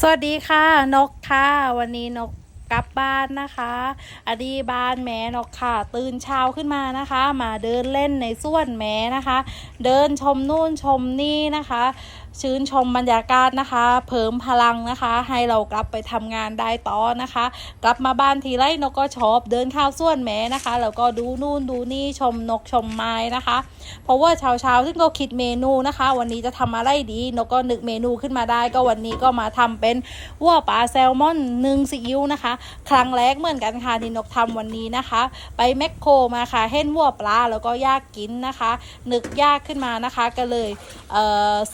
สวัสดีค่ะนกค่ะ วันนี้นก กลับบ้านนะคะ อดีบ้านแม่นกค่ะ ตื่นเช้าขึ้นมานะคะ มาเดินเล่นในส่วนแม่นะคะ เดินชมนู่นชมนี่นะคะ ชื่นชมบรรยากาศนะคะ เพิ่มพลังนะคะ ให้เรากลับไปทำงานได้ต่อนะคะ กลับมาบ้านทีไรนกก็ชอบเดินข้าวส่วนแม่นะคะแล้วก็ดูนู่นดูนี่ชมนกชมไม้นะคะ เพราะว่าเช้าเช้าซึ่งก็คิดเมนูนะคะ วันนี้จะทำอะไรดีนกก็นึกเมนูขึ้นมาได้ ก็วันนี้ก็มาทำเป็นวัวปลาแซลมอนนึ่งซีอิ๊วนะคะครั้งแรกเหมือนกันค่ะที่นกทำวันนี้นะคะ ไปแมคโครมาค่ะเห็นวัวปลาแล้วก็ยากกินนะคะ นึกยากขึ้นมานะคะก็เลยเ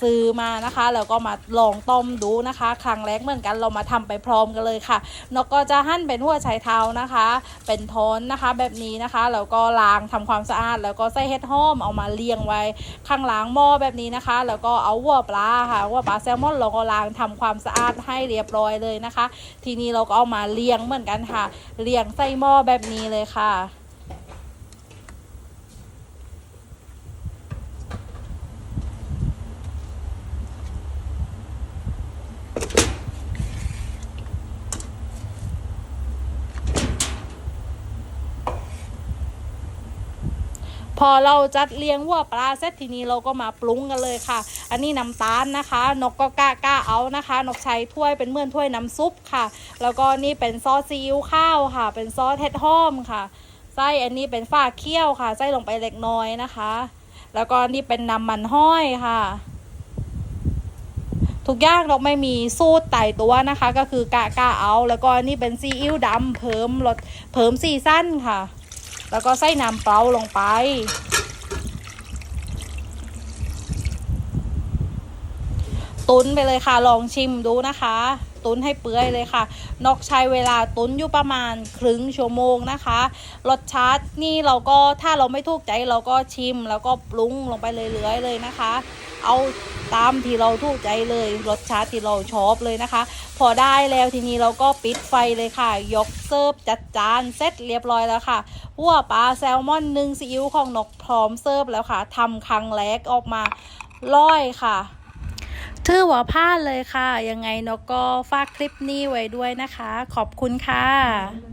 ซื้อมานะคะแล้วก็มาลองต้มดูนะคะ ครั้งแรกเหมือนกันเรามาทำไปพร้อมกันเลยค่ะนกก็จะหั่นเป็นหัวไชเท้านะคะ เป็นท้อนนะคะแบบนี้นะคะแล้วก็ล้างทำความสะอาด แล้วก็ใส่เห็ดหอมเอามาเรียงไว้ข้างหล้างหม้อแบบนี้นะคะ แล้วก็เอาวัวปลาค่ะวัวปลาแซลมอนเราก็ล้างทำความสะอาดให้เรียบร้อยเลยนะคะ ทีนี้เราก็เอามาเรียงเหมือนกันค่ะ เรียงใส่หม้อแบบนี้เลยค่ะ พอเราจัดเลี้ยงวัวปลาเสร็จทีนี้เราก็มาปรุงกันเลยค่ะ อันนี้น้ำตาลนะคะ นกก็กล้ากล้าเอานะคะ นกใช้ถ้วยเป็นเมื่อนถ้วยน้ำซุปค่ะ แล้วก็นี่เป็นซอสซีอิ๊วข้าวค่ะ เป็นซอสเห็ดหอมค่ะไส้อันนี้เป็นฝ้าเคี่ยวค่ะไส้ลงไปเล็กน้อยนะคะ แล้วก็นี่เป็นน้ำมันห้อยค่ะทุกอย่างเราไม่มีสูตรไต่ตัวนะคะ ก็คือกะกะเอา แล้วก็นี่เป็นซีอิ๊วดำเพิ่มรสเพิ่มซีซั่นค่ะ แล้วก็ใส่น้ำเปล่าลงไป ตุนไปเลยค่ะลองชิมดูนะคะ ตุนให้เปื่อยเลยค่ะนกใช้เวลาตุนอยู่ประมาณครึ่งชั่วโมงนะคะรสชาตินี่เราก็ถ้าเราไม่ถูกใจเราก็ชิมแล้วก็ปรุงลงไปเรื่อยๆเลยนะคะ เอาตามที่เราถูกใจเลยรสชาติที่เราชอบเลยนะคะ พอได้แล้วทีนี้เราก็ปิดไฟเลยค่ะ ยกเสิร์ฟจัดจานเสร็จเรียบร้อยแล้วค่ะหัวปลาแซลมอนหนึ่งซีอิ๊วของนกพร้อมเสิร์ฟแล้วค่ะทำครั้งแรกออกมาร้อยค่ะ ชื่อว่าพลาดเลยค่ะ ยังไงนกก็ฝากคลิปนี้ไว้ด้วยนะคะ ขอบคุณค่ะ